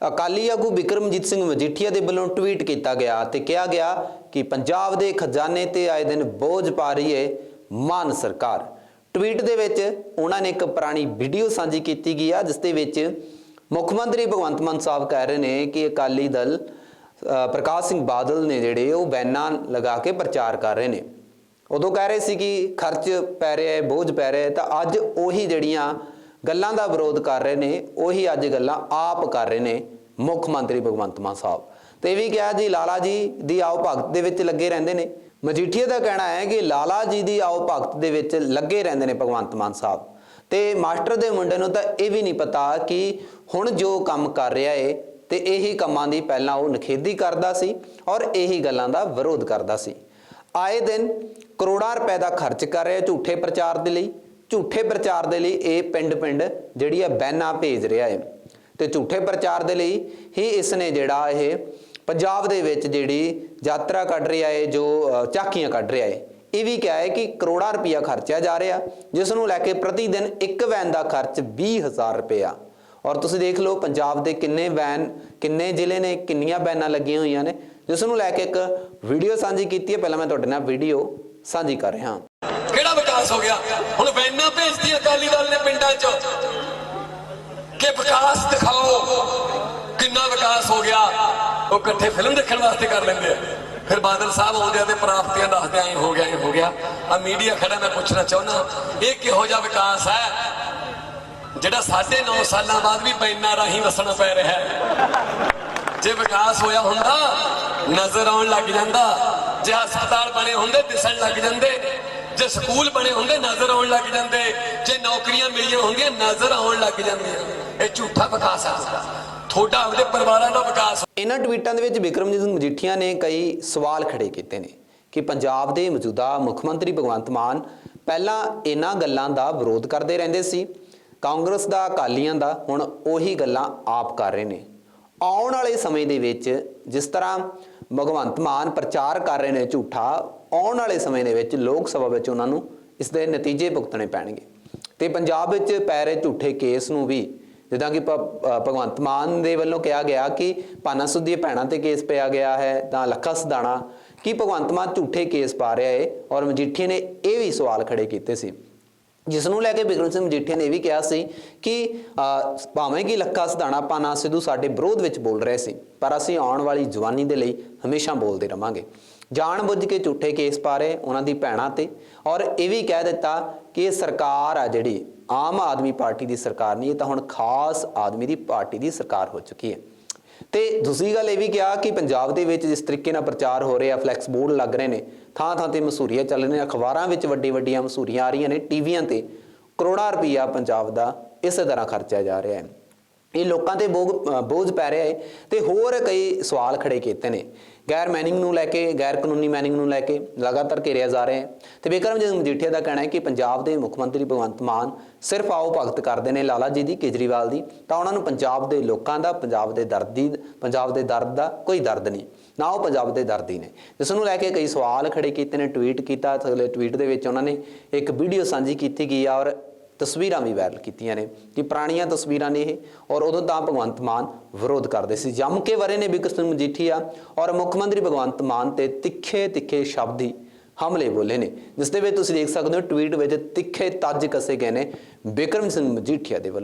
ਅਕਾਲੀ ਆਗੂ ਵਿਕਰਮਜੀਤ ਸਿੰਘ ਮਜੀਠੀਆ ਦੇ ਵੱਲੋਂ ਟਵੀਟ ਕੀਤਾ ਗਿਆ ਤੇ ਕਿਹਾ ਗਿਆ ਕਿ ਪੰਜਾਬ ਦੇ ਖਜ਼ਾਨੇ ਤੇ ਆਏ ਦਿਨ ਬੋਝ ਪਾ ਰਹੀ ਹੈ ਮਾਨ ਸਰਕਾਰ। ਟਵੀਟ ਦੇ ਵਿੱਚ ਉਹਨਾਂ ਨੇ ਇੱਕ ਪੁਰਾਣੀ ਵੀਡੀਓ ਸਾਂਝੀ ਕੀਤੀ ਗਈ ਆ, ਜਿਸ ਦੇ ਵਿੱਚ ਮੁੱਖ ਮੰਤਰੀ ਭਗਵੰਤ ਮਾਨ ਸਾਹਿਬ ਕਹਿ ਰਹੇ ਨੇ ਕਿ ਅਕਾਲੀ ਦਲ ਪ੍ਰਕਾਸ਼ ਸਿੰਘ ਬਾਦਲ ਨੇ ਜਿਹੜੇ, ਉਹ ਬੈਨਾਂ ਲਗਾ ਕੇ ਪ੍ਰਚਾਰ ਕਰ ਰਹੇ ਨੇ। ਉਦੋਂ ਕਹਿ ਰਹੇ ਸੀ ਕਿ ਖਰਚ ਪੈ ਰਿਹਾ ਹੈ ਬੋਝ ਪੈ ਰਿਹਾ ਹੈ ਤਾਂ ਅੱਜ ਉਹੀ ਜਿਹੜੀਆਂ ਗੱਲਾਂ ਦਾ ਵਿਰੋਧ ਕਰ ਰਹੇ ਨੇ, ਉਹੀ ਅੱਜ ਗੱਲਾਂ ਆਪ ਕਰ ਰਹੇ ਨੇ ਮੁੱਖ ਮੰਤਰੀ ਭਗਵੰਤ ਮਾਨ ਸਾਹਿਬ। ਤੇ ਇਹ ਵੀ ਕਿਹਾ ਜੀ, ਲਾਲਾ ਜੀ ਦੀ ਆਓ ਭਗਤ ਦੇ ਵਿੱਚ ਲੱਗੇ ਰਹਿੰਦੇ ਨੇ। ਮਜੀਠੀਆ ਦਾ ਕਹਿਣਾ ਹੈ ਕਿ ਲਾਲਾ ਜੀ ਦੀ ਆਓ ਭਗਤ ਦੇ ਵਿੱਚ ਲੱਗੇ ਰਹਿੰਦੇ ਨੇ ਭਗਵੰਤ ਮਾਨ ਸਾਹਿਬ। ਤੇ ਮਾਸਟਰ ਦੇ ਮੁੰਡੇ ਨੂੰ ਤਾਂ ਇਹ ਵੀ ਨਹੀਂ ਪਤਾ ਕਿ ਹੁਣ ਜੋ ਕੰਮ ਕਰ ਰਿਹਾ ਏ, ਤੇ ਇਹੀ ਕੰਮਾਂ ਦੀ ਪਹਿਲਾਂ ਉਹ ਨਖੇਦੀ ਕਰਦਾ ਸੀ ਔਰ ਇਹੀ ਗੱਲਾਂ ਦਾ ਵਿਰੋਧ ਕਰਦਾ ਸੀ। ਆਏ ਦਿਨ ਕਰੋੜਾਂ ਰੁਪਏ ਦਾ ਖਰਚ ਕਰ ਰਿਹਾ ਝੂਠੇ ਪ੍ਰਚਾਰ ਦੇ ਲਈ। ਝੂਠੇ ਪ੍ਰਚਾਰ ਦੇ ਲਈ ਇਹ ਪਿੰਡ-ਪਿੰਡ ਜਿਹੜੀ ਆ ਬੈਨਾਂ ਭੇਜ ਰਿਹਾ ਹੈ ਤੇ ਝੂਠੇ ਪ੍ਰਚਾਰ ਦੇ ਲਈ ਹੀ ਇਸ ਨੇ ਜਿਹੜਾ ਇਹ ਪੰਜਾਬ ਦੇ ਵਿੱਚ ਜਿਹੜੀ ਯਾਤਰਾ ਕੱਢ ਰਿਹਾ ਹੈ ਜੋ ਅ, ਝਾਕੀਆਂ ਕੱਢ ਰਿਹਾ ਹੈ ਇਹ ਵੀ ਕਿਹਾ ਹੈ ਕਿ ਕਰੋੜਾਂ ਰੁਪਇਆ ਖਰਚਿਆ ਜਾ ਰਿਹਾ। ਜਿਸ ਨੂੰ ਲੈ ਕੇ ਪ੍ਰਤੀ ਦਿਨ ਇੱਕ ਵੈਨ ਦਾ ਖਰਚ 20000 ਰੁਪਇਆ। ਔਰ ਤੁਸੀਂ ਦੇਖ ਲਓ ਪੰਜਾਬ ਦੇ ਕਿੰਨੇ ਵੈਨ ਕਿੰਨੇ ਜ਼ਿਲ੍ਹੇ ਨੇ ਕਿੰਨੀਆਂ ਵੈਨਾਂ ਲੱਗੀਆਂ ਹੋਈਆਂ ਨੇ। ਜਿਸ ਨੂੰ ਲੈ ਕੇ ਇੱਕ ਵੀਡੀਓ ਸਾਂਝੀ ਕੀਤੀ ਹੈ। ਪਹਿਲਾਂ ਮੈਂ ਤੁਹਾਡੇ ਨਾਲ ਵੀਡੀਓ ਸਾਂਝੀ ਕਰ ਰਿਹਾ। ਹਾਂ ਕਿਹੜਾ ਵਿਕਾਸ ਹੋ ਗਿਆ? ਹੁਣ ਵੈਨਾਂ ਭੇਜਦੀ ਅਕਾਲੀ ਦਲ ਨੇ ਪਿੰਡਾਂ 'ਚ। ਕਿ ਵਿਕਾਸ ਦਿਖਾਓ, ਕਿੰਨਾ ਵਿਕਾਸ ਹੋ ਗਿਆ। ਉਹ ਇਕੱਠੇ ਫਿਲਮ ਦੇਖਣ ਵਾਸਤੇ ਕਰ ਲੈਂਦੇ ਆ। ਫਿਰ ਬਾਦਲ ਸਾਹਿਬ ਆਉਂਦੇ ਆ ਤੇ ਪ੍ਰਾਪਤੀਆਂ ਦੱਸਦੇ ਆ, ਇਹ ਹੋ ਗਿਆ, ਇਹ ਹੋ ਗਿਆ। ਆ ਮੀਡੀਆ ਖੜਾ, ਮੈਂ ਪੁੱਛਣਾ ਚਾਹੁੰਦਾ, ਇਹ ਕਿਹੋ ਜਿਹਾ ਵਿਕਾਸ ਹੈ? ਜਿਹੜਾ ਸਾਢੇ 9 ਸਾਲਾਂ ਬਾਅਦ ਵੀ ਬੈਨਾਂ ਰਾਹੀਂ ਵਸਣਾ ਪੈ ਰਿਹਾ ਹੈ। ਜੇ ਵਿਕਾਸ ਹੋਇਆ ਹੁੰਦਾ, ਨਜ਼ਰ ਆਉਣ ਲੱਗ ਜਾਂਦਾ। ਜੇ ਹਸਪਤਾਲ ਬਣੇ ਹੁੰਦੇ, ਦਿਸਣ ਲੱਗ ਜਾਂਦੇ। ਜੇ ਸਕੂਲ ਬਣੇ ਹੁੰਦੇ, ਨਜ਼ਰ ਆਉਣ ਲੱਗ ਜਾਂਦੇ। ਜੇ ਨੌਕਰੀਆਂ ਮਿਲੀਆਂ ਹੁੰਦੀਆਂ, ਨਜ਼ਰ ਆਉਣ ਲੱਗ ਜਾਂਦੀਆਂ। ਇਹ ਝੂਠਾ ਵਿਕਾਸ ਆ। ਤੁਹਾਡਾ ਆਪਦੇ ਪਰਿਵਾਰਾਂ ਦਾ ਵਿਕਾਸ। ਇਹਨਾਂ ਟਵੀਟਾਂ ਦੇ ਵਿੱਚ ਵਿਕਰਮਜੀਤ ਮਜੀਠੀਆ ਨੇ ਕਈ ਸਵਾਲ ਖੜੇ ਕੀਤੇ ਨੇ ਕਿ ਪੰਜਾਬ ਦੇ ਮੌਜੂਦਾ ਮੁੱਖ ਮੰਤਰੀ ਭਗਵੰਤ ਮਾਨ ਪਹਿਲਾਂ ਇਹਨਾਂ ਗੱਲਾਂ ਦਾ ਵਿਰੋਧ ਕਰਦੇ ਰਹਿੰਦੇ ਸੀ। ਕਾਂਗਰਸ ਦਾ, ਅਕਾਲੀਆਂ ਦਾ, ਹੁਣ ਉਹੀ ਗੱਲਾਂ ਆਪ ਕਰ ਰਹੇ ਨੇ। ਆਉਣ ਵਾਲੇ ਸਮੇਂ ਦੇ ਵਿੱਚ ਜਿਸ ਤਰ੍ਹਾਂ ਭਗਵੰਤ ਮਾਨ ਪ੍ਰਚਾਰ ਕਰ ਰਹੇ ਨੇ ਝੂਠਾ ਆਉਣ ਵਾਲੇ ਸਮੇਂ ਦੇ ਵਿੱਚ ਲੋਕ ਸਭਾ ਵਿੱਚ ਉਹਨਾਂ ਨੂੰ ਇਸ ਦੇ ਨਤੀਜੇ ਭੁਗਤਣੇ ਪੈਣਗੇ। ਤੇ ਪੰਜਾਬ ਵਿੱਚ ਪੈ ਰਹੇ ਝੂਠੇ ਕੇਸ ਨੂੰ ਵੀ, ਜਿੱਦਾਂ ਕਿ ਭ- ਭਗਵੰਤ ਮਾਨ ਦੇ ਵੱਲੋਂ ਕਿਹਾ ਗਿਆ ਕਿ ਪਾਨਾ ਸੁੱਧ ਦੀਆਂ ਭੈਣਾਂ ਤੇ ਕੇਸ ਪਿਆ ਗਿਆ ਹੈ, ਤਾਂ ਲੱਖਾ ਸਦਾਣਾ, ਕਿ ਭਗਵੰਤ ਮਾਨ ਝੂਠੇ ਕੇਸ ਪਾ ਰਿਹਾ ਹੈ ਔਰ ਮਜੀਠੀਆ ਨੇ ਇਹ ਵੀ ਸਵਾਲ ਖੜੇ ਕੀਤੇ ਸੀ। ਜਿਸ ਨੂੰ ਲੈ ਕੇ ਬਿਕਰਮ ਸਿੰਘ ਮਜੀਠੀਆ ਨੇ ਇਹ ਵੀ ਕਿਹਾ ਸੀ ਕਿ ਭਾਵੇਂ ਕਿ ਲੱਖਾ ਸਦਾਣਾ ਪਾਨਾ ਸਿੱਧੂ ਸਾਡੇ ਵਿਰੋਧ ਵਿੱਚ ਬੋਲ ਰਹੇ ਸੀ, ਪਰ ਅਸੀਂ ਆਉਣ ਵਾਲੀ ਜਵਾਨੀ ਦੇ ਲਈ ਹਮੇਸ਼ਾ ਬੋਲਦੇ ਰਵਾਂਗੇ। ਜਾਣ ਬੁੱਝ ਕੇ ਝੂਠੇ ਕੇਸ ਪਾ ਰਹੇ ਉਹਨਾਂ ਦੀ ਭੈਣਾਂ ਤੇ। ਔਰ ਇਹ ਵੀ ਕਹਿ ਦਿੱਤਾ ਕਿ ਇਹ ਸਰਕਾਰ ਆ ਜਿਹੜੀ, ਆਮ ਆਦਮੀ ਪਾਰਟੀ ਦੀ ਸਰਕਾਰ ਨਹੀਂ, ਇਹ ਤਾਂ ਹੁਣ ਖਾਸ ਆਦਮੀ ਦੀ ਪਾਰਟੀ ਦੀ ਸਰਕਾਰ ਹੋ ਚੁੱਕੀ ਹੈ। ਤੇ ਦੂਸਰੀ ਗੱਲ ਇਹ ਵੀ ਕਿਹਾ ਕਿ ਪੰਜਾਬ ਦੇ ਵਿੱਚ ਜਿਸ ਤਰੀਕੇ ਨਾਲ ਪ੍ਰਚਾਰ ਹੋ ਰਿਹਾ, ਫਲੈਕਸ ਬੋਰਡ ਲੱਗ ਰਹੇ ਨੇ ਥਾਂ ਥਾਂ ਤੇ ਮਸੂਰੀਆਂ ਚੱਲ ਰਹੀਆਂ ਅਖਬਾਰਾਂ ਵਿੱਚ ਵੱਡੀ ਵੱਡੀਆਂ ਮਸੂਰੀਆਂ ਆ ਰਹੀਆਂ ਨੇ, ਟੀਵੀਆਂ ਤੇ ਕਰੋੜਾਂ ਰੁਪਈਆ ਪੰਜਾਬ ਦਾ ਇਸੇ ਤਰ੍ਹਾਂ ਖਰਚਿਆ ਜਾ ਰਿਹਾ ਹੈ। ਇਹ ਲੋਕਾਂ ਤੇ ਬੋਝ ਬੋਝ ਪੈ ਰਿਹਾ ਹੈ ਤੇ ਹੋਰ ਕਈ ਸਵਾਲ ਖੜੇ ਕੀਤੇ ਨੇ। ਗੈਰ ਮੈਨਿੰਗ ਨੂੰ ਲੈ ਕੇ, ਗੈਰ ਕਾਨੂੰਨੀ ਮੈਨਿੰਗ ਨੂੰ ਲੈ ਕੇ ਲਗਾਤਾਰ ਘੇਰਿਆ ਜਾ ਰਿਹਾ ਹੈ। ਤੇ ਬਿਕਰਮਜੀਤ ਮਜੀਠੀਆ ਦਾ ਕਹਿਣਾ ਹੈ ਕਿ ਪੰਜਾਬ ਦੇ ਮੁੱਖ ਮੰਤਰੀ ਭਗਵੰਤ ਮਾਨ ਸਿਰਫ ਆਓ ਭਗਤ ਕਰਦੇ ਨੇ ਲਾਲਾ ਜੀ ਦੀ, ਕੇਜਰੀਵਾਲ ਦੀ, ਤਾਂ ਉਹਨਾਂ ਨੂੰ ਪੰਜਾਬ ਦੇ ਲੋਕਾਂ ਦਾ, ਪੰਜਾਬ ਦੇ ਦਰਦ ਦੀ, ਪੰਜਾਬ ਦੇ ਦਰਦ ਦਾ ਕੋਈ ਦਰਦ ਨਹੀਂ, ਨਾ ਉਹ ਪੰਜਾਬ ਦੇ ਦਰਦੀ ਨੇ। ਜਿਸ ਨੂੰ ਲੈ ਕੇ ਕਈ ਸਵਾਲ ਖੜੇ ਕੀਤੇ ਨੇ, ਟਵੀਟ ਕੀਤਾ, ਅਗਲੇ ਟਵੀਟ ਦੇ ਵਿੱਚ ਉਹਨਾਂ ਨੇ ਇੱਕ ਵੀਡੀਓ ਸਾਂਝੀ ਕੀਤੀ ਗਈ ਆ ਔਰ ਤਸਵੀਰਾਂ ਵੀ ਵਾਇਰਲ ਕੀਤੀਆਂ ਨੇ ਕਿ ਪੁਰਾਣੀਆਂ ਤਸਵੀਰਾਂ ਨੇ ਇਹ ਔਰ ਉਦੋਂ ਤਾਂ ਭਗਵੰਤ ਮਾਨ ਵਿਰੋਧ ਕਰਦੇ ਸੀ। ਜੰਮ ਕੇ ਵਰੇ ਨੇ ਬਿਕਰਮ ਸਿੰਘ ਮਜੀਠੀਆ ਔਰ ਮੁੱਖ ਮੰਤਰੀ ਭਗਵੰਤ ਮਾਨ ਤੇ ਤਿੱਖੇ ਤਿੱਖੇ ਸ਼ਬਦੀ ਹਮਲੇ ਬੋਲੇ ਨੇ, ਜਿਸ ਦੇ ਵਿੱਚ ਤੁਸੀਂ ਦੇਖ ਸਕਦੇ ਹੋ ਟਵੀਟ ਵਿੱਚ ਤਿੱਖੇ ਤੱਜ ਕਸੇ ਗਏ ਨੇ ਬਿਕਰਮ ਸਿੰਘ ਮਜੀਠੀਆ ਦੇ ਵੱਲੋਂ।